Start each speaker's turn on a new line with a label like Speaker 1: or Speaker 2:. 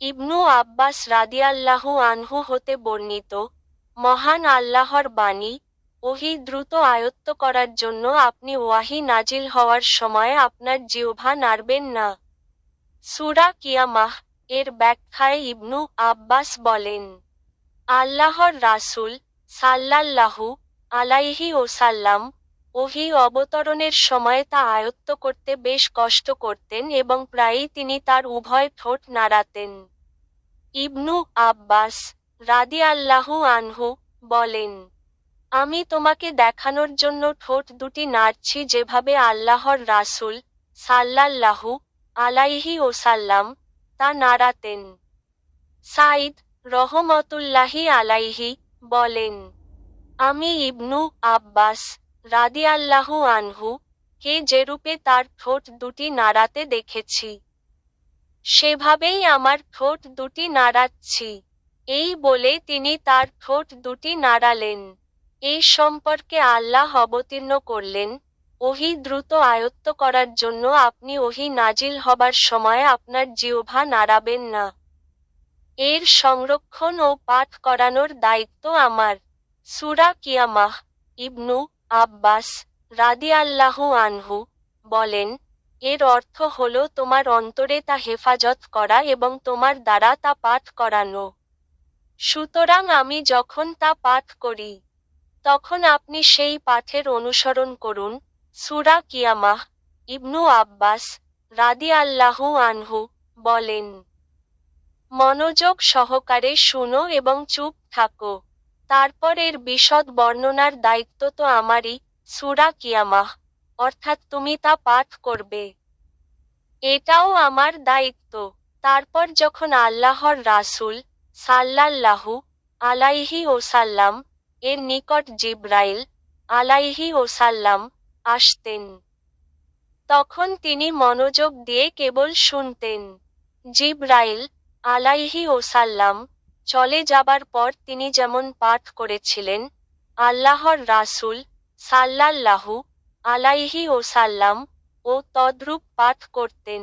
Speaker 1: ইবনু আব্বাস রাদিয়াল্লাহু আনহু হতে বর্ণিত, মহান আল্লাহর বাণী, ওহি দ্রুত আয়ত্ত করার জন্য আপনি ওয়াহি নাজিল হওয়ার সময় আপনার জিহ্বা নাড়বেন না। সুরা কিয়ামাহ এর ব্যাখ্যায় ইবনু আব্বাস বলেন, আল্লাহর রাসূল সাল্লাল্লাহু আলাইহি ওসাল্লাম ওহি অবতরণের সময় তা আয়ত্ত করতে বেশ কষ্ট করতেন এবং প্রায়ই তিনি তার উভয় ঠোঁট নাড়াতেন। ইবনু আব্বাস রাদিয়াল্লাহু আনহু বলেন, আমি তোমাকে দেখানোর জন্য ঠোঁট দুটি নাড়ছি যেভাবে আল্লাহর রাসূল সাল্লাল্লাহু আলাইহি ওসাল্লাম তা নাড়াতেন। সাইদ রহমতুল্লাহি আলাইহি বলেন, আমি ইবনু আব্বাস রাদিয়াল্লাহু আনহু, কে যেরূপে তার ঠোঁট দুটি নাড়াতে দেখেছি, সেভাবেই আমার ঠোঁট দুটি নাড়াচ্ছি। এই বলে তিনি তার ঠোঁট দুটি নাড়ালেন। এই সম্পর্কে আল্লাহ অবতীর্ণ করলেন, ওহি দ্রুত আয়ত্ত করার জন্য আপনি ওহি নাজিল হবার সময় আপনার জিহ্বা নাড়াবেন না। এর সংরক্ষণ ও পাঠ করানোর দায়িত্ব আমার। সুরা কিয়ামাহ, ইবনু আব্বাস রাদি রাদিয়াল্লাহু আনহু বলেন, এর অর্থ হল তোমার অন্তরে তা হেফাজত করা এবং তোমার দ্বারা তা পাঠ করানো। সুতরাং আমি যখন তা পাঠ করি, তখন আপনি সেই পাঠের অনুসরণ করুন, সুরা কিয়ামাহ, ইবনু আব্বাস রাদিয়াল্লাহু আনহু বলেন। মনোযোগ সহকারে শুনো এবং চুপ থাকো। তারপর এর বিশদ বর্ণনার দায়িত্ব তো আমারই, সুরা কিয়ামাহ। অর্থাৎ তুমি তা পাঠ করবে। এটাও আমার দায়িত্ব। তারপর যখন আল্লাহর রাসূল সাল্লাল্লাহু আলাইহি ওসাল্লাম এর নিকট জিব্রাইল আলাইহি ওসাল্লাম আসতেন, তখন তিনি মনোযোগ দিয়ে কেবল শুনতেন, জিব্রাইল আলাইহি ওসাল্লাম চলে যাবার পর তিনি যেমন পাঠ করেছিলেন, আল্লাহর রাসুল সাল্লাল্লাহু আলাইহি ও সাল্লাম ও তদ্রূপ পাঠ করতেন।